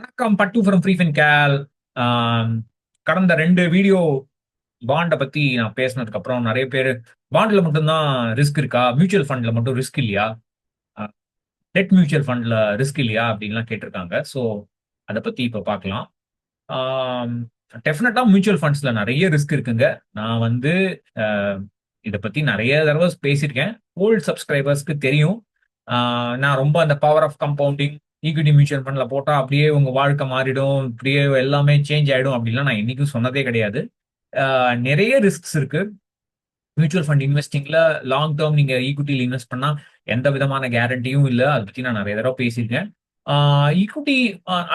வணக்கம் பட்டு from free fin Khel கடந்த ரெண்டு வீடியோ பாண்டை பத்தி நான் பேசினதுக்கு அப்புறம் நிறைய பேர் பாண்ட்ல மட்டும்தான் ரிஸ்க் இருக்கா? மியூச்சுவல் ஃபண்ட்ல மட்டும் ரிஸ்க் இல்லையா? டெட் மியூச்சுவல் ஃபண்ட்ல ரிஸ்க் இல்லையா? அப்படின்லாம் கேட்டிருக்காங்க. ஸோ அதை பத்தி இப்போ பார்க்கலாம். டெஃபினட்டா மியூச்சுவல் ஃபண்ட்ஸ்ல நிறைய ரிஸ்க் இருக்குங்க. நான் வந்து இதை பத்தி நிறைய தடவை பேசியிருக்கேன். ஓல்டு சப்ஸ்கிரைபர்ஸ்க்கு தெரியும். நான் ரொம்ப அந்த power of compounding equity mutual ஃபண்ட்ல போட்டா அப்படியே உங்க வாழ்க்கை மாறிடும் அப்படியே எல்லாமே சேஞ்ச் ஆயிடும் அப்படிலாம் நான் என்னைக்கும் சொன்னதே கிடையாது. நிறைய ரிஸ்க்ஸ் இருக்கு. மியூச்சுவல் ஃபண்ட் இன்வெஸ்டிங்ல லாங் டேர்ம் நீங்க ஈக்விட்டியில் இன்வெஸ்ட் பண்ணா எந்த விதமான கேரண்டியும் இல்லை. அதை பத்தி நான் நிறைய தடவை பேசியிருக்கேன். ஈக்விட்டி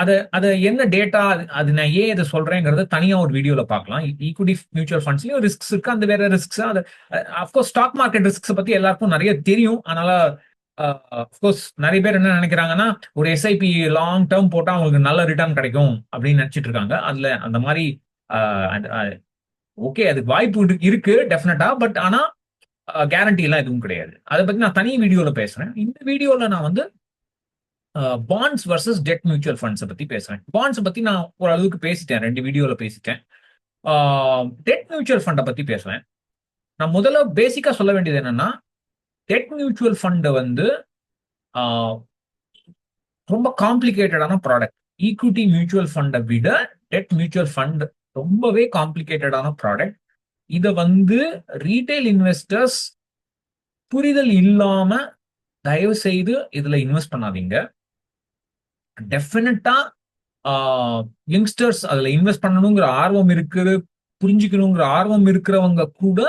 அதை அதை என்ன டேட்டா அது நான் ஏன் இதை சொல்றேங்கிறத தனியாக ஒரு வீடியோவில் பார்க்கலாம். ஈக்விட்டி மியூச்சுவல் ஃபண்ட்ஸ்லயும் ரிஸ்க்ஸ் இருக்கு. அந்த வேற ரிஸ்க்ஸ் அது அஃப்கோர்ஸ் ஸ்டாக் மார்க்கெட் ரிஸ்க்ஸ் பத்தி எல்லாருக்கும் நிறைய தெரியும். அதனால அஃப்கோர்ஸ் நிறைய பேர் என்ன நினைக்கிறாங்கன்னா ஒரு எஸ்ஐபி லாங் டேர்ம் போட்டால் அவங்களுக்கு நல்ல ரிட்டர்ன் கிடைக்கும் அப்படின்னு நினைச்சிட்டு இருக்காங்க. அதில் அந்த மாதிரி ஓகே அதுக்கு வாய்ப்பு இருக்கு டெஃபினட்டா பட் ஆனால் கேரண்டி எல்லாம் எதுவும் கிடையாது. அதை பத்தி நான் தனி வீடியோல பேசுறேன். இந்த வீடியோல நான் வந்து பாண்ட்ஸ் வர்சஸ் டெட் மியூச்சுவல் ஃபண்ட்ஸை பத்தி பேசுறேன். பாண்ட்ஸ் பத்தி நான் ஓரளவுக்கு பேசிட்டேன். ரெண்டு வீடியோல பேசிட்டேன். டெட் மியூச்சுவல் ஃபண்டை பத்தி பேசுவேன் நான் முதல்ல பேசிக்கா சொல்ல வேண்டியது என்னன்னா டெட் மியூச்சுவல் ஃபண்ட் வந்து ரொம்ப காம்ப்ளிகேட்டடான ப்ராடக்ட் ஈக்விட்டி மியூச்சுவல் ஃபண்டை விட டெட் மியூச்சுவல் ஃபண்ட் ரொம்பவே காம்ப்ளிகேட்டடான ப்ராடக்ட் இதை வந்து ரீட்டைல் இன்வெஸ்டர்ஸ் புரிதல் இல்லாம தயவு செய்து இதுல இன்வெஸ்ட் பண்ணாதீங்க. டெஃபினட்டா யங்ஸ்டர்ஸ் அதுல இன்வெஸ்ட் பண்ணணுங்கிற ஆர்வம் இருக்குது புரிஞ்சுக்கணுங்கிற ஆர்வம் இருக்கிறவங்க கூட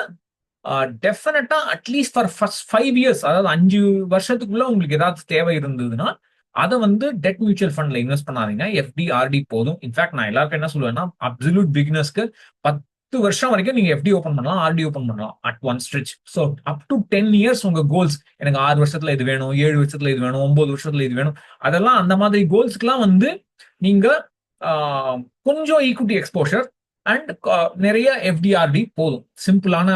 definitely at least for first five years அதாவது அஞ்சு வருஷத்துக்குள்ள உங்களுக்கு ஏதாவது தேவை இருந்ததுன்னா அதை வந்து டெட் மியூச்சுவல் ஃபண்ட்ல இன்வெஸ்ட் பண்ணாதீங்க. எஃப்டி ஆர்டி போதும். இன்ஃபேக்ட் நான் எல்லாருக்கும் என்ன சொல்லுவேன்னா அப்சல்யூட் பிகினஸ்க்கு பத்து வருஷம் வரைக்கும் நீங்க எஃப்டி ஓப்பன் பண்ணலாம் ஆர்டி ஓப்பன் பண்ணலாம் at one stretch so up to ten years உங்க கோல்ஸ் எனக்கு ஆறு வருஷத்துல இது வேணும் ஏழு வருஷத்துல இது வேணும் ஒன்பது வருஷத்துல இது வேணும் அதெல்லாம் அந்த மாதிரி கோல்ஸ்க்குலாம் வந்து நீங்க கொஞ்சம் ஈக்குட்டி எக்ஸ்போஷர் அண்ட் uh, நிறைய எஃப்டிஆர்டி போதும். சிம்பிளான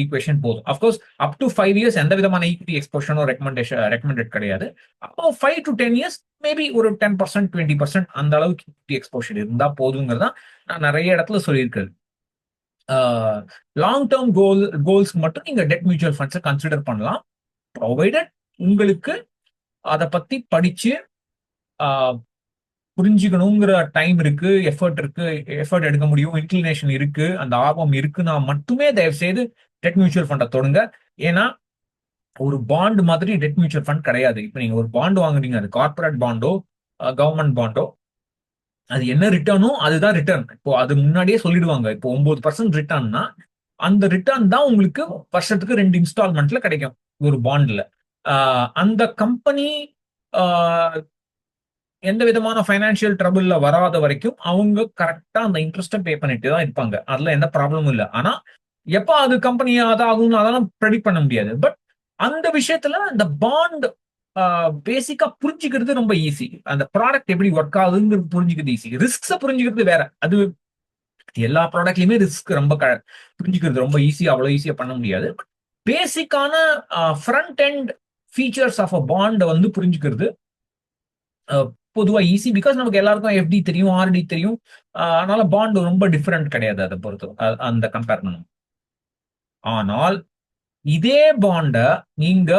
ஈக்குவேஷன் போதும். Of course up to five years எந்த விதமான ஈக்விட்டி எக்ஸ்போஷனும் ரெக்கமெண்டேஷன் ரெக்கமெண்டட் கிடையாது. அப்போ five to ten years maybe ஒரு டென் பர்சன்ட் டுவெண்ட்டி பர்சன்ட் அந்த அளவுக்கு ஈக்விட்டி எக்ஸ்போஷர் இருந்தா போதுங்கிறதா நான் நிறைய இடத்துல சொல்லியிருக்கிறது. லாங் டேர்ம் கோல் கோல்ஸ்க்கு மட்டும் நீங்க டெட் மியூச்சுவல் ஃபண்ட்ஸை கன்சிடர் பண்ணலாம். ப்ரொவைடட் உங்களுக்கு அதை பத்தி படிச்சு uh, புரிஞ்சுக்கணுங்கிற டைம் இருக்கு எஃபர்ட் இருக்கு எஃபர்ட் எடுக்க முடியும் இன்க்ளினேஷன் இருக்கு அந்த ஆர்வம் இருக்குன்னா மட்டுமே தயவு செய்து டெட் மியூச்சுவல் ஃபண்டை தொடுங்க. ஏன்னா ஒரு பாண்ட் மாதிரி டெட் மியூச்சுவல் ஃபண்ட் கிடையாது. இப்போ நீங்க ஒரு பாண்ட் வாங்குறீங்க அது கார்பரேட் பாண்டோ கவர்மெண்ட் பாண்டோ அது என்ன ரிட்டர்னோ அதுதான் ரிட்டர்ன் இப்போ அது முன்னாடியே சொல்லிடுவாங்க. இப்போ ஒன்பது பர்சன்ட் ரிட்டர்ன்னா அந்த ரிட்டர்ன் தான் உங்களுக்கு வருஷத்துக்கு ரெண்டு இன்ஸ்டால்மெண்ட்ல கிடைக்கும் ஒரு பாண்ட்ல அந்த கம்பெனி எந்த விதமான ஃபைனான்சியல் ட்ரபிள்ல வராத வரைக்கும் அவங்க கரெக்டா அந்த இன்ட்ரெஸ்ட்டை பே பண்ணிட்டு தான் இருப்பாங்க. அதுல எந்த ப்ராப்ளமும் இல்லை. ஆனா எப்ப அது கம்பெனி அதாகும் அதெல்லாம் ப்ரெடிக்ட் பண்ண முடியாது. பட் அந்த விஷயத்துல அந்த பாண்ட் பேசிக்கா புரிஞ்சுக்கிறது ரொம்ப ஈஸி அந்த ப்ராடக்ட் எப்படி ஒர்க் ஆகுதுங்கிறது புரிஞ்சுக்கிறது ஈஸி ரிஸ்க்ஸை புரிஞ்சுக்கிறது வேற. அது எல்லா ப்ராடக்ட்லயுமே ரிஸ்க் ரொம்ப க புரிஞ்சுக்கிறது ரொம்ப ஈஸி அவ்வளவு ஈஸியா பண்ண முடியாது. பேசிக்கான front and features of a பாண்டை வந்து புரிஞ்சுக்கிறது பொதுவா ஈஸி பிகாஸ் நமக்கு எல்லாருக்கும் எஃப்டி தெரியும் ஆர்டி தெரியும். அதனால பாண்ட் ரொம்ப டிஃப்ரெண்ட் கிடையாது அதை பொறுத்து. அந்த கம்பேர் பண்ணும் ஆனால் இதே பாண்ட நீங்க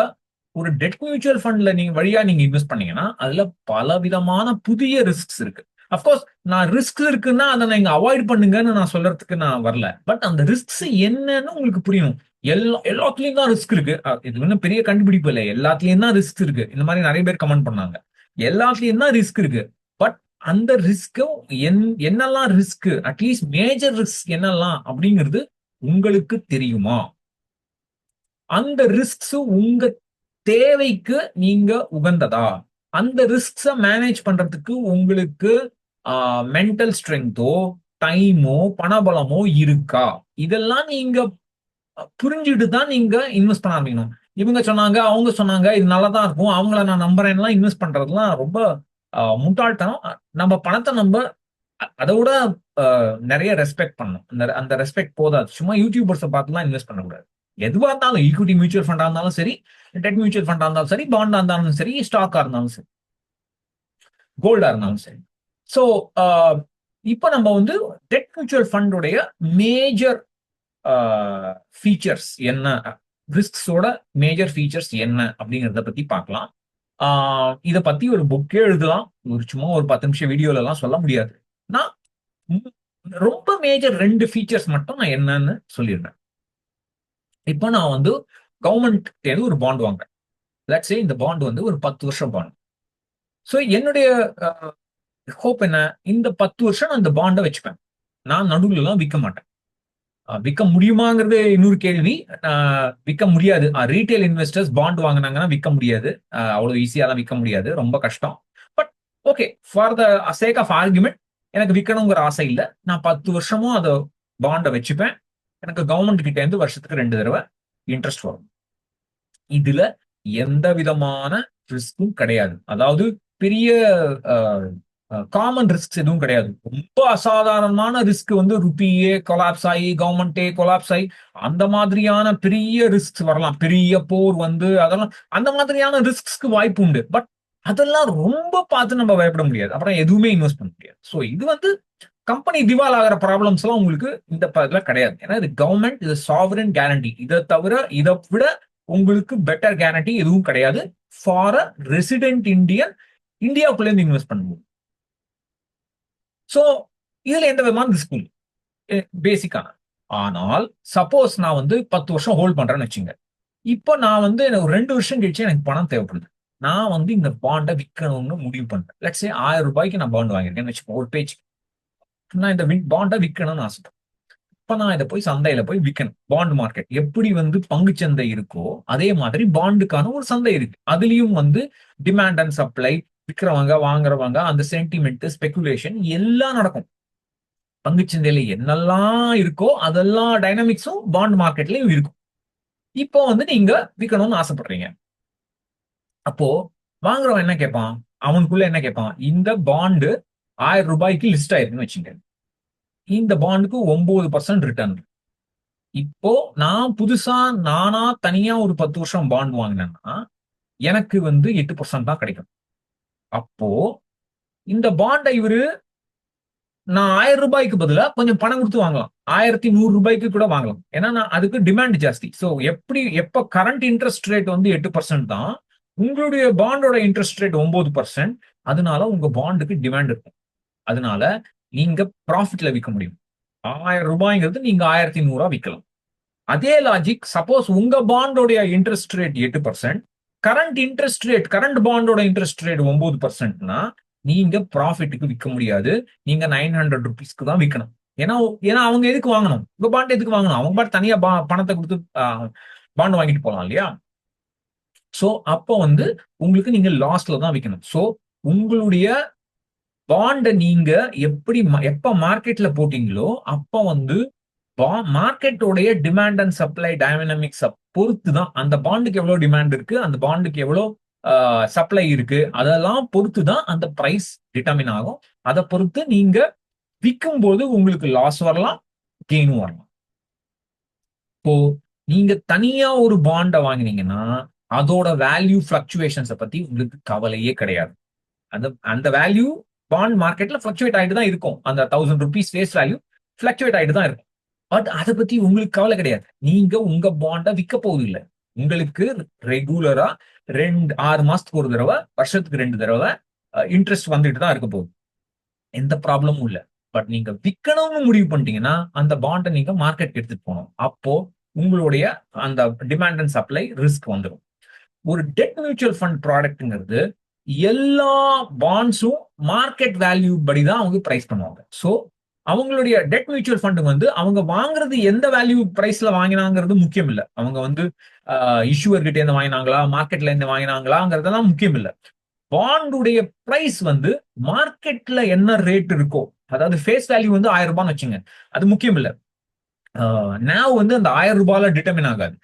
ஒரு டெட் மியூச்சுவல் ஃபண்ட்ல நீங்க வழியா நீங்க இன்வெஸ்ட் பண்ணீங்கன்னா அதுல பல விதமான புதிய ரிஸ்க்ஸ் இருக்கு. அப்கோர்ஸ் நான் ரிஸ்க் இருக்குன்னா அதை நீங்க அவாய்ட் பண்ணுங்கன்னு நான் சொல்றதுக்கு நான் வரல. பட் அந்த ரிஸ்க்ஸ் என்னன்னு உங்களுக்கு புரியணும். எல்லா எல்லாத்துலயும் தான் ரிஸ்க் இருக்கு. இது ஒன்றும் பெரிய கண்டுபிடிப்பு இல்லை. எல்லாத்துலயும் தான் ரிஸ்க் இருக்கு. இந்த மாதிரி நிறைய பேர் கமெண்ட் பண்ணாங்க. எல்லாத்துலயும் தான் ரிஸ்க் இருக்கு. பட் அந்த ரிஸ்க்கும் என் என்னெல்லாம் ரிஸ்க் அட்லீஸ்ட் மேஜர் ரிஸ்க் என்னெல்லாம் அப்படிங்கிறது உங்களுக்கு தெரியுமா? அந்த ரிஸ்க்ஸ் உங்க தேவைக்கு நீங்க உகந்ததா? அந்த ரிஸ்க்ஸ மேனேஜ் பண்றதுக்கு உங்களுக்கு மென்டல் ஸ்ட்ரென்த்தோ டைமோ பணபலமோ இருக்கா? இதெல்லாம் நீங்க புரிஞ்சுட்டு தான் நீங்க இன்வெஸ்ட் பண்ண ஆரம்பிக்கணும். இவங்க சொன்னாங்க அவங்க சொன்னாங்க இது நல்லா தான் இருக்கும். அவங்கள நான் நம்புறேன்லாம் இன்வெஸ்ட் பண்றதுலாம் ரொம்ப முட்டாள்தனம். நம்ம பணத்தை நம்ம அதை விட நிறைய ரெஸ்பெக்ட் பண்ணணும். அந்த அந்த ரெஸ்பெக்ட் போதாது. சும்மா யூடியூபர்ஸை பார்த்துலாம் இன்வெஸ்ட் பண்ணக்கூடாது. எதுவா இருந்தாலும் ஈக்விட்டி மியூச்சுவல் ஃபண்டா இருந்தாலும் சரி டெட் மியூச்சுவல் ஃபண்டா இருந்தாலும் சரி பாண்டா இருந்தாலும் சரி ஸ்டாக்கா இருந்தாலும் சரி கோல்டா இருந்தாலும் சரி. ஸோ இப்போ நம்ம வந்து டெட் மியூச்சுவல் ஃபண்டுடைய மேஜர் ஃபீச்சர்ஸ் என்ன? ரிஸ்க்ஸோட மேஜர் ஃபீச்சர்ஸ் என்ன அப்படிங்கிறத பத்தி பார்க்கலாம். இதை பத்தி ஒரு புக்கே எழுதலாம். ஒரு சும்மா ஒரு பத்து நிமிஷம் வீடியோல எல்லாம் சொல்ல முடியாது. நான் ரொம்ப மேஜர் ரெண்டு ஃபீச்சர்ஸ் மட்டும் நான் என்னன்னு சொல்லிடுறேன். இப்போ நான் வந்து கவர்மெண்ட் ஒரு பாண்ட் வாங்குறேன். லட்ஸே இந்த பாண்ட் வந்து ஒரு பத்து வருஷம் பாண்ட் ஸோ என்னுடைய ஹோப் என்ன? இந்த பத்து வருஷம் நான் இந்த பாண்டை வச்சுப்பேன். நான் நடுவில் எல்லாம் விற்க மாட்டேன். விற்க முடியுமாங்கிறது இன்னொரு கேள்வி. விற்க முடியாது. ரீட்டைல் இன்வெஸ்டர்ஸ் பாண்ட் வாங்கினாங்கன்னா விற்க முடியாது. அவ்வளோ ஈஸியாலாம் விற்க முடியாது. ரொம்ப கஷ்டம். But okay for the sake of argument எனக்கு விற்கணுங்கிற ஆசை இல்லை. நான் பத்து வருஷமும் அதை பாண்டை வச்சுப்பேன். எனக்கு கவர்மெண்ட் கிட்ட இருந்து வருஷத்துக்கு ரெண்டு தடவை இன்ட்ரெஸ்ட் வரும். இதுல எந்த விதமான ரிஸ்க்கும் கிடையாது. அதாவது பெரிய காமன் ரிஸ்க் எதுவும் கிடையாது. ரொம்ப அசாதாரணமான ரிஸ்க் வந்து ருப்பியே கொலாப்ஸ் ஆகி கவர்மெண்டே கொலாப்ஸ் ஆகி அந்த மாதிரியான பெரிய ரிஸ்க் வரலாம். பெரிய போர் வந்து அதெல்லாம் அந்த மாதிரியான ரிஸ்க்ஸ்க்கு வாய்ப்பு உண்டு. பட் அதெல்லாம் ரொம்ப பார்த்து நம்ம பயப்பட முடியாது. அப்புறம் எதுவுமே இன்வெஸ்ட் பண்ண முடியாது. ஸோ இது வந்து கம்பெனி திவால் ஆகிற ப்ராப்ளம்ஸ் எல்லாம் உங்களுக்கு இந்த இதுல கிடையாது. ஏன்னா இது கவர்மெண்ட் இது சாவரன் கேரண்டி இதை தவிர இதை விட உங்களுக்கு பெட்டர் கேரண்டி எதுவும் கிடையாது. ஃபார் அ ரெசிடென்ட் இந்தியன் இந்தியாவுக்குள்ளேருந்து இன்வெஸ்ட் பண்ணுவோம் ஸோ இதுல எந்த விதமான ரிஸ்க் இல்லை. பேசிக்கான ஆனால் சப்போஸ் நான் வந்து பத்து வருஷம் ஹோல்ட் பண்றேன்னு வச்சுங்க. இப்போ நான் வந்து எனக்கு ரெண்டு வருஷம் கழிச்சு எனக்கு பணம் தேவைப்படுது. நான் வந்து இந்த பாண்டை விற்கணும்னு முடிவு பண்ணேன் லட்சே ஆயிரம் ரூபாய்க்கு நான் பாண்ட் வாங்கியிருக்கேன்னு வச்சுக்கோங்க ஒரு பேஜ் நான் இந்த பாண்டை விற்கணும்னு ஆசைப்பேன் இப்போ நான் இதை போய் சந்தையில போய் விற்கணும். பாண்ட் மார்க்கெட் எப்படி வந்து பங்கு சந்தை இருக்கோ அதே மாதிரி பாண்டுக்கான ஒரு சந்தை இருக்கு. அதுலயும் வந்து டிமாண்ட் அண்ட் சப்ளை விற்கிறவங்க வாங்குறவங்க அந்த சென்டிமெண்ட் ஸ்பெகுலேஷன் எல்லாம் நடக்கும். பங்குச்சந்தையில என்னெல்லாம் இருக்கோ அதெல்லாம் டைனமிக்ஸும் பாண்ட் மார்க்கெட்லயும் இருக்கும். இப்போ வந்து நீங்க விற்கணும்னு ஆசைப்படுறீங்க. அப்போ வாங்குறவன் என்ன கேட்பான் அவனுக்குள்ள என்ன கேட்பான் இந்த பாண்டு ஆயிரம் ரூபாய்க்கு லிஸ்ட் ஆயிருக்குன்னு வச்சுங்க இந்த பாண்டுக்கு ஒன்பது பர்சன்ட் ரிட்டர்ன் இப்போ நான் புதுசா நானா தனியா ஒரு பத்து வருஷம் பாண்ட் வாங்கினேன்னா எனக்கு வந்து எட்டு பர்சன்ட் தான் கிடைக்கும். அப்போ இந்த பாண்டை இவரு நான் ஆயிரம் ரூபாய்க்கு பதிலாக கொஞ்சம் பணம் கொடுத்து வாங்கலாம். ஆயிரத்தி நூறு ரூபாய்க்கு கூட வாங்கலாம். ஏன்னா நான் அதுக்கு டிமாண்ட் ஜாஸ்தி. ஸோ எப்படி எப்ப கரண்ட் இன்ட்ரெஸ்ட் ரேட் வந்து எட்டு பர்சன்ட் தான் உங்களுடைய பாண்டோட இன்ட்ரெஸ்ட் ரேட் ஒன்பது பர்சன்ட் அதனால உங்க பாண்டுக்கு டிமாண்ட் இருக்கும். அதனால நீங்க ப்ராஃபிட்ல விற்க முடியும். ஆயிரம் ரூபாய்ங்கிறது நீங்க ஆயிரத்தி நூறுரூவா விற்கலாம் அதே லாஜிக் சப்போஸ் உங்க பாண்டோடைய இன்ட்ரெஸ்ட் ரேட் எட்டு percent current interest rate current பாண்டோட interest rate ஒன்பது பர்சன்ட்னா நீங்க ப்ராஃபிட்டுக்கு விற்க முடியாது. நீங்க நைன் ஹண்ட்ரட் ருபீஸ்க்கு தான் விற்கணும் ஏன்னா ஏன்னா அவங்க எதுக்கு வாங்கணும்? உங்க பாண்ட் எதுக்கு வாங்கணும்? அவங்க பாட்டு தனியா பணத்தை கொடுத்து பாண்ட் வாங்கிட்டு போகலாம் இல்லையா? ஸோ அப்போ வந்து உங்களுக்கு நீங்க லாஸ்ட்ல தான் விற்கணும் ஸோ உங்களுடைய பாண்டை நீங்க எப்படி எப்ப மார்க்கெட்ல போட்டீங்களோ அப்ப வந்து மார்க்கெட்டோடைய டிமாண்ட் அண்ட் சப்ளை டைனமிக்ஸை பொறுத்து தான் அந்த பாண்டுக்கு எவ்வளவு டிமாண்ட் இருக்கு அந்த பாண்டுக்கு எவ்வளவு சப்ளை இருக்கு அதெல்லாம் பொறுத்து தான் அந்த ப்ரைஸ் டிட்டர்மின் ஆகும். அதை பொறுத்து நீங்க விற்கும் போது உங்களுக்கு லாஸ் வரலாம் கெயினும் வரலாம். இப்போ நீங்க தனியா ஒரு பாண்டை வாங்கினீங்கன்னா அதோட வேல்யூ ஃபிளக்சுவேஷன்ஸை பத்தி உங்களுக்கு கவலையே கிடையாது. அந்த அந்த வேல்யூ பாண்ட் மார்க்கெட்ல ஃபிளக்சுவேட் ஆகிட்டு தான் இருக்கும். அந்த thousand rupees face value fluctuate ஆகிட்டு தான் இருக்கும். பட் அதை பத்தி உங்களுக்கு கவலை கிடையாது. நீங்க உங்க பாண்டை விற்க போகுது இல்லை உங்களுக்கு ரெகுலரா ரெண்டு ஆறு மாசத்துக்கு ஒரு தடவை வருஷத்துக்கு ரெண்டு தடவை இன்ட்ரெஸ்ட் வந்துட்டு தான் இருக்க போகுது. எந்த ப்ராப்ளமும் இல்லை. பட் நீங்க விற்கணும்னு முடிவு பண்ணிட்டீங்கன்னா அந்த பாண்டை நீங்க மார்க்கெட் எடுத்துட்டு போகணும். அப்போ உங்களுடைய அந்த டிமாண்ட் அண்ட் சப்ளை ரிஸ்க் வந்துடும் ஒரு டெட் மியூச்சுவல் ஃபண்ட் ப்ராடக்ட்ங்கிறது எல்லா பாண்ட்ஸும் மார்க்கெட் வேல்யூ படி தான் அவங்க பிரைஸ் பண்ணுவாங்க. ஸோ அவங்களுடைய டெட் மியூச்சுவல் ஃபண்டுங்க வந்து அவங்க வாங்குறது எந்த வேல்யூ பிரைஸ்ல வாங்கினாங்கிறது முக்கியம் இல்லை அவங்க வந்து இஷ்யூவர்கிட்ட இருந்து வாங்கினாங்களா மார்க்கெட்ல இருந்து வாங்கினாங்களாங்கிறதெல்லாம் முக்கியம் இல்லை பாண்டுடைய பிரைஸ் வந்து மார்க்கெட்ல என்ன ரேட் இருக்கோ அதாவது ஃபேஸ் வேல்யூ வந்து ஆயிரம் ரூபான்னு வச்சுங்க அது முக்கியம் இல்லை நேவ் வந்து அந்த ஆயிரம் ரூபாயில டிட்டர்மின் ஆகாது.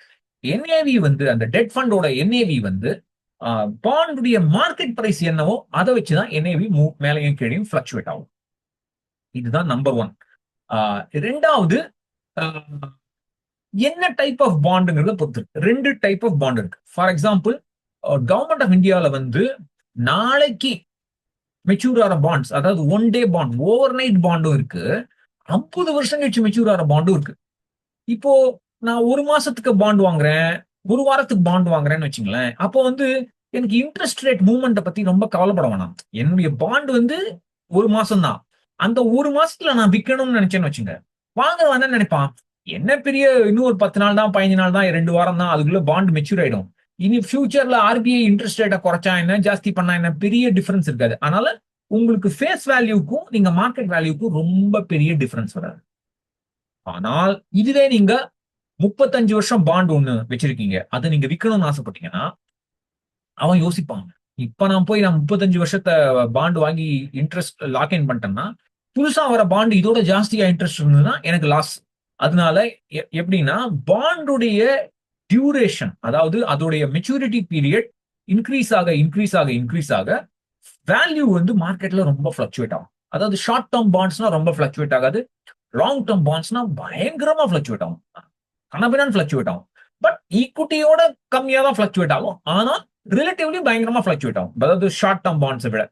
என்ஏவி வந்து அந்த டெட் ஃபண்டோட என்ஏவி வந்து பாண்டுடைய மார்க்கெட் பிரைஸ் என்னவோ அதை வச்சுதான் என்ஏவி மேலையும் கீழையும் ஃபிளக்சுவேட் ஆகும். இதுதான் நம்பர் ஒன் ரெண்டாவது என்ன டைப் ஆஃப் பாண்டுங்கிறத பொறுத்து ரெண்டு டைப் ஆஃப் பாண்ட் இருக்கு. ஃபார் எக்ஸாம்பிள் கவர்மெண்ட் ஆஃப் இந்தியாவில் வந்து நாளைக்கு மெச்சூர் ஆகிற பாண்ட்ஸ் அதாவது one day bond overnight பாண்டும் இருக்கு. ஐம்பது வருஷம் கழிச்சு மெச்சூர் ஆகிற பாண்டும் இருக்கு. இப்போ நான் ஒரு மாசத்துக்கு பாண்ட் வாங்குறேன் ஒரு வாரத்துக்கு பாண்ட் வாங்குறேன்னு வச்சுங்களேன். அப்போ வந்து எனக்கு இன்ட்ரெஸ்ட் ரேட் மூவ்மெண்ட்டை பத்தி ரொம்ப கவலைப்பட வேணாம். என்னுடைய பாண்ட் வந்து ஒரு மாசம் தான் அந்த ஒரு மாசத்துல நான் விற்கணும்னு நினைச்சேன்னு வச்சுங்க. வாங்குறவன் என்ன நினைப்பான்? என்ன பெரிய இன்னும் ஒரு பத்து நாள் தான் பதினஞ்சு நாள் தான் ரெண்டு வாரம் தான் அதுக்குள்ள பாண்ட் மெச்சூர் ஆயிடும். இனி ஃபியூச்சர்ல ஆர்பிஐ இன்ட்ரெஸ்ட் ரேட்டை குறைச்சா என்ன ஜாஸ்தி பண்ணா என்ன பெரிய டிஃபரன்ஸ் இருக்காது. அதனால உங்களுக்கு ஃபேஸ் வேல்யூக்கும் நீங்க மார்க்கெட் வேல்யூக்கும் ரொம்ப பெரிய டிஃபரன்ஸ் வராது. ஆனால் இதுவே நீங்க முப்பத்தஞ்சு வருஷம் பாண்ட் ஒண்ணு வச்சிருக்கீங்க. அதை நீங்க விற்கணும்னு ஆசைப்பட்டீங்கன்னா அவன் யோசிப்பான். இப்ப நான் போய் நான் முப்பத்தஞ்சு வருஷத்தை பாண்ட் வாங்கி இன்ட்ரெஸ்ட் லாக் இன் பண்ணிட்டேன்னா புதுசா வர பாண்டு இதோட ஜாஸ்தியா இன்ட்ரெஸ்ட் இருந்ததுன்னா எனக்கு லாஸ் அதனால எப்படின்னா பாண்டுடைய டியூரேஷன் அதாவது அதோடைய மெச்சூரிட்டி பீரியட் இன்க்ரீஸ் ஆக இன்க்ரீஸ் ஆக இன்க்ரீஸ் ஆக வேல்யூ வந்து மார்க்கெட்ல ரொம்ப ஃபிளக்சுவேட் ஆகும். அதாவது ஷார்ட் டேர்ம் பாண்ட்ஸ்னா ரொம்ப ஃபிளக்சுவேட் ஆகாது. லாங் டேர்ம் பாண்ட்ஸ்னா பயங்கரமா ஃபிளக்சுவேட் ஆகும். கனபினான் ஃபிளக்சுவேட் ஆகும். பட் ஈக்குட்டியோட கம்மியா தான் ஃபிளக்சுவேட் ஆகும். ஆனால் ரிலேட்டிவ்லி பயங்கரமா ஃபிளக்சுவேட் ஆகும். அதாவது ஷார்ட் டேர்ம் பாண்ட்ஸை விட.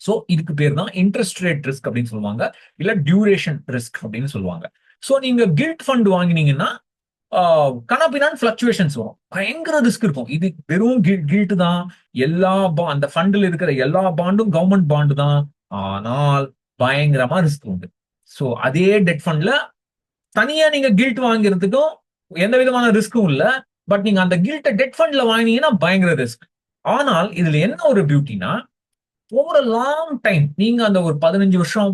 ஸோ இதுக்கு பேர் தான் இன்ட்ரெஸ்ட் ரேட் ரிஸ்க் அப்படின்னு சொல்லுவாங்க. இல்ல டியூரேஷன் ரிஸ்க் அப்படின்னு சொல்லுவாங்க. ஸோ நீங்க கில்ட் ஃபண்ட் வாங்கினீங்கன்னா கனபினான் ஃபிளக்சுவேஷன்ஸ் வரும். பயங்கர ரிஸ்க் இருக்கும். இது வெறும் கில்ட் தான். எல்லா அந்த ஃபண்டில் இருக்கிற எல்லா பாண்டும் கவர்மெண்ட் பாண்டு தான். ஆனால் பயங்கரமா ரிஸ்க் உண்டு. ஸோ அதே டெட் ஃபண்ட்ல தனியா நீங்க கில்ட் வாங்குறதுக்கும் எந்த விதமான ரிஸ்க்கும் இல்லை. பட் நீங்க அந்த கில்ட்டை டெட் ஃபண்ட்ல வாங்கினீங்கன்னா பயங்கர ரிஸ்க் ஆனால் இதுல என்ன ஒரு பியூட்டினா ஓவர் லாங் டைம் நீங்க அந்த ஒரு பதினஞ்சு வருஷம்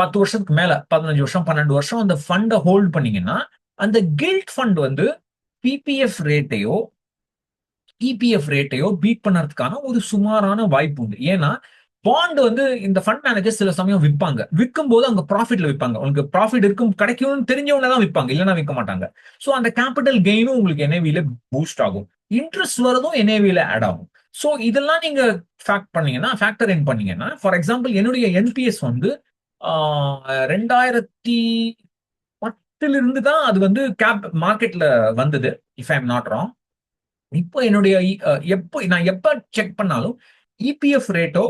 பத்து வருஷத்துக்கு மேல பதினஞ்சு வருஷம் பன்னெண்டு வருஷம் அந்த ஃபண்டை ஹோல்ட் பண்ணீங்கன்னா அந்த கில்ட் ஃபண்ட் வந்து பிபிஎஃப் ரேட்டையோ இபிஎஃப் ரேட்டையோ பீட் பண்ணுறதுக்கான ஒரு சுமாரான வாய்ப்பு உண்டு. ஏன்னா பாண்ட் வந்து இந்த ஃபண்ட் மேனேஜர் சில சமயம் விற்பாங்க. விற்கும் போது அங்க ப்ராஃபிட்ல விற்பாங்க. உங்களுக்கு ப்ராஃபிட் இருக்கும் கிடைக்கும்னு தெரிஞ்சவங்க தான் விற்பாங்க. இல்லைன்னா விற்க மாட்டாங்க. ஸோ அந்த கேபிட்டல் கெயினும் உங்களுக்கு என்ஏவியில பூஸ்ட் ஆகும். இன்ட்ரெஸ்ட் வரதும் என்ஏவியில ஆட் ஆகும். ஸோ இதெல்லாம் நீங்க ஃபேக்ட் பண்ணீங்கன்னா ஃபேக்டர் இன் பண்ணீங்கன்னா ஃபார் எக்ஸாம்பிள் என்னுடைய என்பிஎஸ் வந்து ரெண்டாயிரத்தி பத்துலேருந்து தான் அது வந்து கேப் மார்க்கெட்ல வந்தது if I am not wrong இப்போ என்னுடைய எப்போ நான் எப்போ செக் பண்ணாலும் இபிஎஃப் ரேட்டோ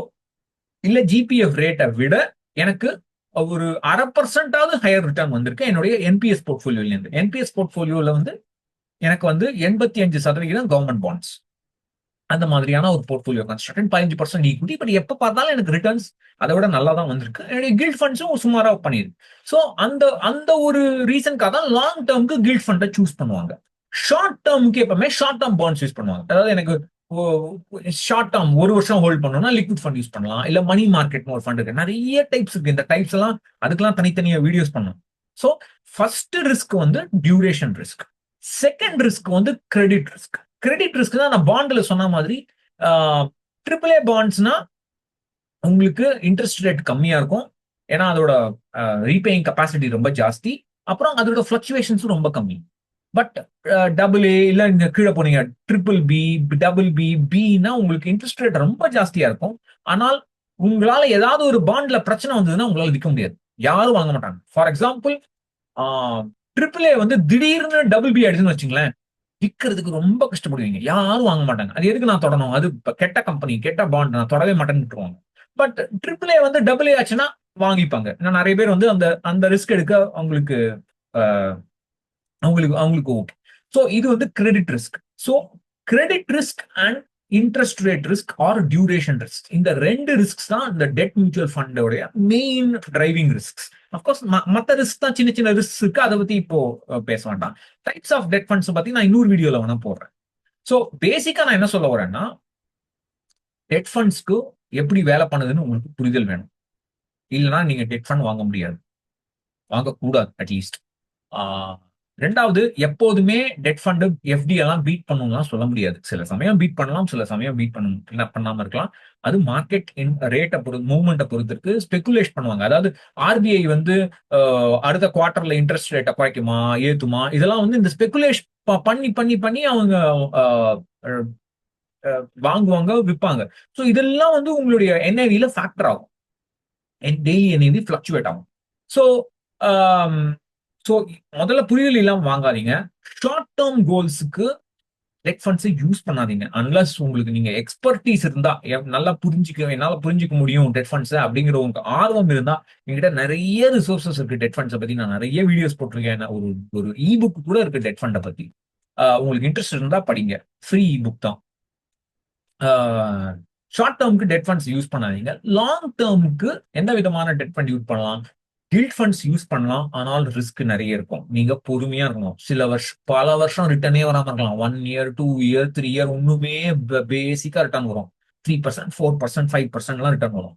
இல்லை ஜிபிஎஃப் ரேட்டை விட எனக்கு ஒரு அரை பர்சன்டாவது ஹையர் ரிட்டர்ன் வந்திருக்கு என்னுடைய என்பிஎஸ் போர்ட்ஃபோலியோலேருந்து என்பிஎஸ் போர்ட்ஃபோலியோவில் வந்து எனக்கு வந்து எண்பத்தி அஞ்சு சதவிகிதம் கவர்மெண்ட் பாண்ட்ஸ் அந்த மாதிரியான ஒரு போர்ட்ஃபோலியோ கன்ஸ்ட்ரக்ட் பதினஞ்சு பர்சன்ட் ஈக்விட்டி பட் எப்போ பார்த்தாலும் எனக்கு ரிட்டர்ன்ஸ் அதை விட நல்லா தான் வந்திருக்கு. என்னுடைய கில்ட் ஃபண்ட்ஸும் சுமாராக பண்ணிடுது ஸோ அந்த அந்த ஒரு ரீசனுக்காக தான் லாங் டேர்முக்கு கில்ட் ஃபண்டை சூஸ் பண்ணுவாங்க. ஷார்ட் டேர்முக்கு எப்பவுமே ஷார்ட் டேர்ம் பாண்ட்ஸ் யூஸ் பண்ணுவாங்க. அதாவது எனக்கு ஷார்ட் டேர்ம் ஒரு வருஷம் ஹோல்ட் பண்ணணும்னா லிக்விட் ஃபண்ட் யூஸ் பண்ணலாம். இல்ல மணி மார்க்கெட்னு ஒரு ஃபண்ட் இருக்கு. நிறைய டைப்ஸ் இருக்கு. இந்த டைப்ஸ் எல்லாம் அதுக்கெல்லாம் தனித்தனியா வீடியோஸ் பண்ணணும் ஸோ ஃபர்ஸ்ட் ரிஸ்க் வந்து டியூரேஷன் ரிஸ்க் செகண்ட் ரிஸ்க் வந்து கிரெடிட் ரிஸ்க் கிரெடிட் ரிஸ்க் தான் நான் பாண்ட்ல சொன்ன மாதிரி ட்ரிபிள் ஏ பாண்ட்ஸ்னா உங்களுக்கு இன்ட்ரெஸ்ட் ரேட் கம்மியா இருக்கும். ஏன்னா அதோட ரீபேயிங் கெப்பாசிட்டி ரொம்ப ஜாஸ்தி. அப்புறம் அதோட ஃபிளக்சுவேஷன்ஸும் ரொம்ப கம்மி. பட் டபுள் ஏ இல்லை இந்த கீழே போனீங்க ட்ரிபிள் பி டபுள் பி பின்னா உங்களுக்கு இன்ட்ரெஸ்ட் ரேட் ரொம்ப ஜாஸ்தியா இருக்கும். ஆனால் உங்களால ஏதாவது ஒரு பாண்ட்ல பிரச்சனை வந்ததுன்னா உங்களால விற்க முடியாது. யாரும் வாங்க மாட்டாங்க. ஃபார் எக்ஸாம்பிள் ட்ரிபிள் ஏ வந்து திடீர்னு டபுள் பி ஆயிடுச்சுன்னு வச்சுங்களேன். விற்கிறதுக்கு ரொம்ப கஷ்டப்படுவீங்க. யாரும் வாங்க மாட்டாங்க. அது எதுக்கு நான் தொடணும்? அது கெட்ட கம்பெனி கெட்ட பாண்ட் நான் தொடவே மாட்டேன்னு விட்டுருவாங்க. பட் ட்ரிபிள் ஏ வந்து டபுள் ஏ ஆச்சுன்னா வாங்கிப்பாங்க. ஏன்னா நிறைய பேர் வந்து அந்த அந்த ரிஸ்க் எடுக்க அவங்களுக்கு அவங்களுக்கு அவங்களுக்கு ஓகே ஸோ இது வந்து credit risk so credit risk and interest rate risk or duration risk இந்த ரெண்டு ரிஸ்க்ஸ் தான் இந்த debt mutual ஃபண்டோடைய main driving risks of course மற்ற ரிஸ்க் தான் சின்ன சின்ன ரிஸ்க் இருக்கு அதை பத்தி இப்போ பேச வேண்டாம். டைப்ஸ் ஆஃப் டெட் ஃபண்ட்ஸ் பத்தி நான் இன்னொரு வீடியோல வேணா போடுறேன். ஸோ பேசிக்கா நான் என்ன சொல்ல வரேன்னா டெட் ஃபண்ட்ஸ்க்கு எப்படி வேலை பண்ணுதுன்னு உங்களுக்கு புரிதல் வேணும். இல்லைன்னா நீங்க டெட் ஃபண்ட் வாங்க முடியாது. வாங்கக்கூடாது அட்லீஸ்ட் ரெண்டாவது எப்போதுமே டெட் ஃபண்டு எஃப்டி எல்லாம் பீட் பண்ணணும்லாம் சொல்ல முடியாது. சில சமயம் பீட் பண்ணலாம் சில சமயம் பீட் பண்ண என்ன பண்ணாம இருக்கலாம். அது மார்க்கெட் ரேட்டை பொறுத்து மூவ்மெண்ட்டை பொறுத்திருக்கு. ஸ்பெகுலேட் பண்ணுவாங்க. அதாவது ஆர்பிஐ வந்து அடுத்த குவார்டர்ல இன்ட்ரெஸ்ட் ரேட்டை குறைக்குமா ஏத்துமா? இதெல்லாம் வந்து இந்த ஸ்பெகுலேஷ் பண்ணி பண்ணி பண்ணி அவங்க வாங்குவாங்க விற்பாங்க ஸோ இதெல்லாம் வந்து உங்களுடைய என்ஐவில ஃபேக்டர் ஆகும். டெய்லி என்ஐவி ஃபிளக்சுவேட் ஆகும். ஸோ ஸோ முதல்ல புரிதல் இல்லாமல் வாங்காதீங்க. ஷார்ட் டேர்ம் கோல்ஸுக்கு டெட் ஃபண்ட்ஸை யூஸ் பண்ணாதீங்க. அன்லஸ் உங்களுக்கு நீங்க எக்ஸ்பர்டீஸ் இருந்தா எ- நல்லா புரிஞ்சுக்க என்னால புரிஞ்சுக்க முடியும் டெட் ஃபண்ட்ஸை அப்படிங்கிற உங்களுக்கு ஆர்வம் இருந்தா எங்கிட்ட நிறைய ரிசோர்சஸ் இருக்கு டெட் ஃபண்ட்ஸை பத்தி. நான் நிறைய வீடியோஸ் போட்டிருக்கேன். ஒரு ஒரு இ புக் கூட இருக்கு டெட் ஃபண்டை பத்தி. உங்களுக்கு இன்ட்ரெஸ்ட் இருந்தா படிங்க. ஃப்ரீ இ புக் தான் ஷார்ட் டேர்முக்கு டெட் ஃபண்ட்ஸ் யூஸ் பண்ணாதீங்க. லாங் டேர்முக்கு எந்த விதமான டெட் ஃபண்ட் யூஸ் பண்ணலாம்? கில்ட் ஃபண்ட்ஸ் யூஸ் பண்ணலாம் ஆனால் ரிஸ்க் நிறைய இருக்கும். நீங்க பொறுமையா இருக்கணும். சில வருஷம் பல வருஷம் ரிட்டர்னே வராம இருக்கலாம். One year two year three year ஒண்ணுமே பேசிக்கா ரிட்டர்ன் வரும். Three percent four percent five பர்சன்ட்லாம் return வரும்.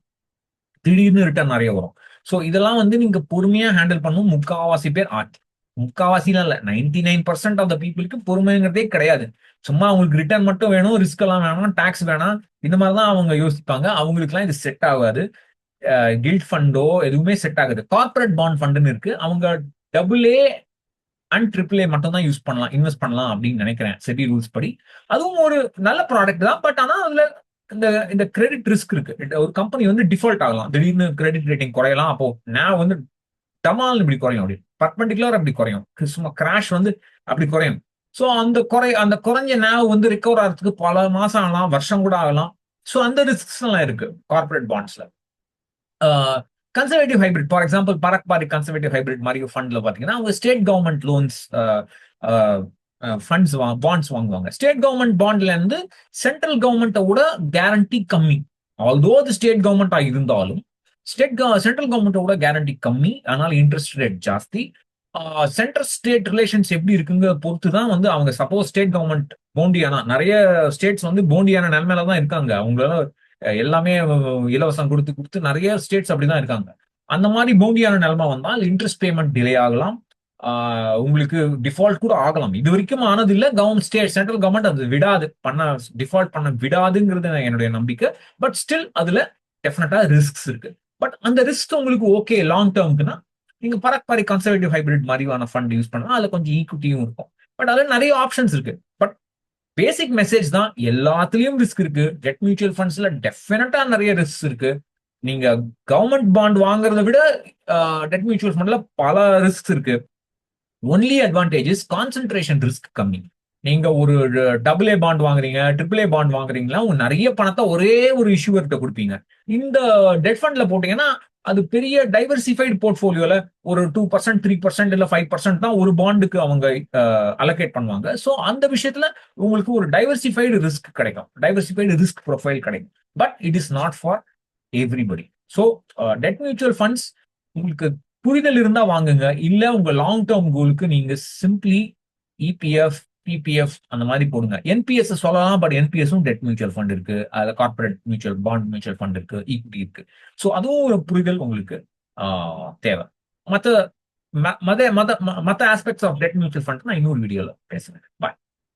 திடீர்னு ரிட்டர்ன் நிறைய வரும். ஸோ இதெல்லாம் வந்து நீங்க பொறுமையா ஹேண்டில் பண்ணும் முக்காவாசி பேர் ஆர்ட் முக்காவாசிலாம் இல்ல. Ninety nine percent of the பீப்புளுக்கு பொறுமைங்கிறதே கிடையாது. சும்மா அவங்களுக்கு ரிட்டர்ன் மட்டும் வேணும் ரிஸ்க் எல்லாம் வேணாம் டாக்ஸ் வேணாம். இந்த மாதிரி தான் அவங்க யோசிப்பாங்க. அவங்களுக்குலாம் இது செட் ஆகாது. கில்ட் ஃபண்டோ எதுவுமே செட் ஆகுது. கார்பரேட் பாண்ட் ஃபண்டுன்னு இருக்கு. அவங்க double A and triple A மட்டும் தான் யூஸ் பண்ணலாம் இன்வெஸ்ட் பண்ணலாம் அப்படின்னு நினைக்கிறேன். செபி ரூல்ஸ் படி. அதுவும் ஒரு நல்ல ப்ராடக்ட் தான். பட் ஆனால் அதுல இந்த இந்த கிரெடிட் ரிஸ்க் இருக்கு. ஒரு கம்பெனி வந்து டிஃபால்ட் ஆகலாம். திடீர்னு கிரெடிட் ரேட்டிங் குறையலாம். அப்போ நான் வந்து டமால் இப்படி குறையும் அப்படி. பர்பண்டிகுலர் அப்படி குறையும். சும்மா கிராஷ் வந்து அப்படி குறையும். ஸோ அந்த குறை அந்த குறைஞ்ச நேவ் வந்து ரிகவர் ஆகிறதுக்கு பல மாசம் ஆகலாம். வருஷம் கூட ஆகலாம். ஸோ அந்த ரிஸ்க்ஸ் எல்லாம் இருக்கு. Corporate பாண்ட்ஸ்ல conservative hybrid for example Parag Parikh conservative hybrid மாதிரி ஃபண்ட்ல பாத்தீங்கன்னா அவங்க state government loans funds bonds வாங்குவாங்க. ஸ்டேட் கவர்மெண்ட் பாண்ட்ல இருந்து சென்ட்ரல் கவர்மெண்ட்டோட கேரண்டி கம்மி. ஆல்தோ அது ஸ்டேட் கவர்மெண்டா இருந்தாலும் ஸ்டேட் சென்ட்ரல் கவர்மெண்ட்டோட கேரண்டி கம்மி ஆனால் இன்ட்ரெஸ்ட் ரேட் ஜாஸ்தி. சென்ட்ரல் ஸ்டேட் ரிலேஷன்ஸ் எப்படி இருக்குங்க பொறுத்து தான் வந்து அவங்க சப்போஸ் ஸ்டேட் கவர்மெண்ட் போண்டியானா நிறைய ஸ்டேட்ஸ் வந்து போண்டியான நிலைமையில தான் இருக்காங்க. அவங்களால எல்லாமே இலவசம் கொடுத்து கொடுத்து நிறைய ஸ்டேட்ஸ் அப்படிதான் இருக்காங்க. அந்த மாதிரி போண்டியான நிலைமை வந்தால் இன்ட்ரெஸ்ட் பேமெண்ட் டிலே ஆகலாம். உங்களுக்கு டிஃபால்ட் கூட ஆகலாம். இது வரைக்கும் ஆனது இல்லை. கவர்மெண்ட் ஸ்டேட் சென்ட்ரல் கவர்மெண்ட் அது விடாது. பண்ண டிஃபால்ட் பண்ண விடாதுங்கிறது என்னுடைய நம்பிக்கை. பட் ஸ்டில் அதுல டெஃபினட்டா ரிஸ்க்ஸ் இருக்கு. பட் அந்த ரிஸ்க் உங்களுக்கு ஓகே லாங் டேர்முக்குன்னா நீங்க பரக் பாரி கன்சர்வேட்டிவ் ஹைபிரிட் மாதிரியான ஃபண்ட் யூஸ் பண்ணலாம். அதுல கொஞ்சம் ஈக்விட்டியும் இருக்கும். பட் அதுல நிறைய ஆப்ஷன்ஸ் இருக்கு. பேசிக் மெசேஜ் தான் எல்லாத்துலயும் ரிஸ்க் இருக்கு. டெட் மியூச்சுவல் ஃபண்ட்ஸ்ல டெஃபினட்டா நிறைய ரிஸ்க் இருக்கு. நீங்க கவர்மெண்ட் பாண்ட் வாங்குறத விட டெட் மியூச்சுவல் ஃபண்ட்ல பல ரிஸ்க் இருக்கு. ஒன்லி அட்வான்டேஜஸ் கான்சென்ட்ரேஷன் ரிஸ்க் கம்மி. நீங்க ஒரு டபுள் ஏ பாண்ட் வாங்குறீங்க ட்ரிபிள் ஏ பாண்ட் வாங்குறீங்களா உங்க நிறைய பணத்தை ஒரே ஒரு இஷ்யூவர்கிட்ட கொடுப்பீங்க. இந்த டெட் ஃபண்ட்ல போட்டீங்கன்னா அது பெரிய டைவர்சிஃபைடு போர்ட்ஃபோலியோல ஒரு டூ பர்சன்ட் த்ரீ பர்சன்ட் இல்ல ஃபைவ் பர்சன்ட் தான் ஒரு பாண்டுக்கு அவங்க அலோகேட் பண்ணுவாங்க. ஸோ அந்த விஷயத்துல உங்களுக்கு ஒரு டைவர்சிஃபைடு ரிஸ்க் கிடைக்கும். டைவர்சிஃபைடு ரிஸ்க் ப்ரொஃபைல் கிடைக்கும். But it is not for everybody so debt mutual funds உங்களுக்கு புரிதல் இருந்தா வாங்குங்க. இல்ல உங்க லாங் டேர்ம் கோலுக்கு நீங்க சிம்பிளி இபிஎஃப் பிபிஎஃப் அந்த மாதிரி போடுங்க. என்பிஎஸ் சொல்லலாம் பட் என்பிஎஸும் டெட் மியூச்சுவல் ஃபண்ட் இருக்கு. அதுல corporate mutual bond mutual fund இருக்கு ஈக்விட்டி இருக்கு. ஸோ அதுவும் ஒரு புரிதல் உங்களுக்கு ஆஹ், தேவை. மற்ற மத மத மத்த aspects of debt mutual fund நான் இன்னொரு வீடியோல பேசுறேன். பாய்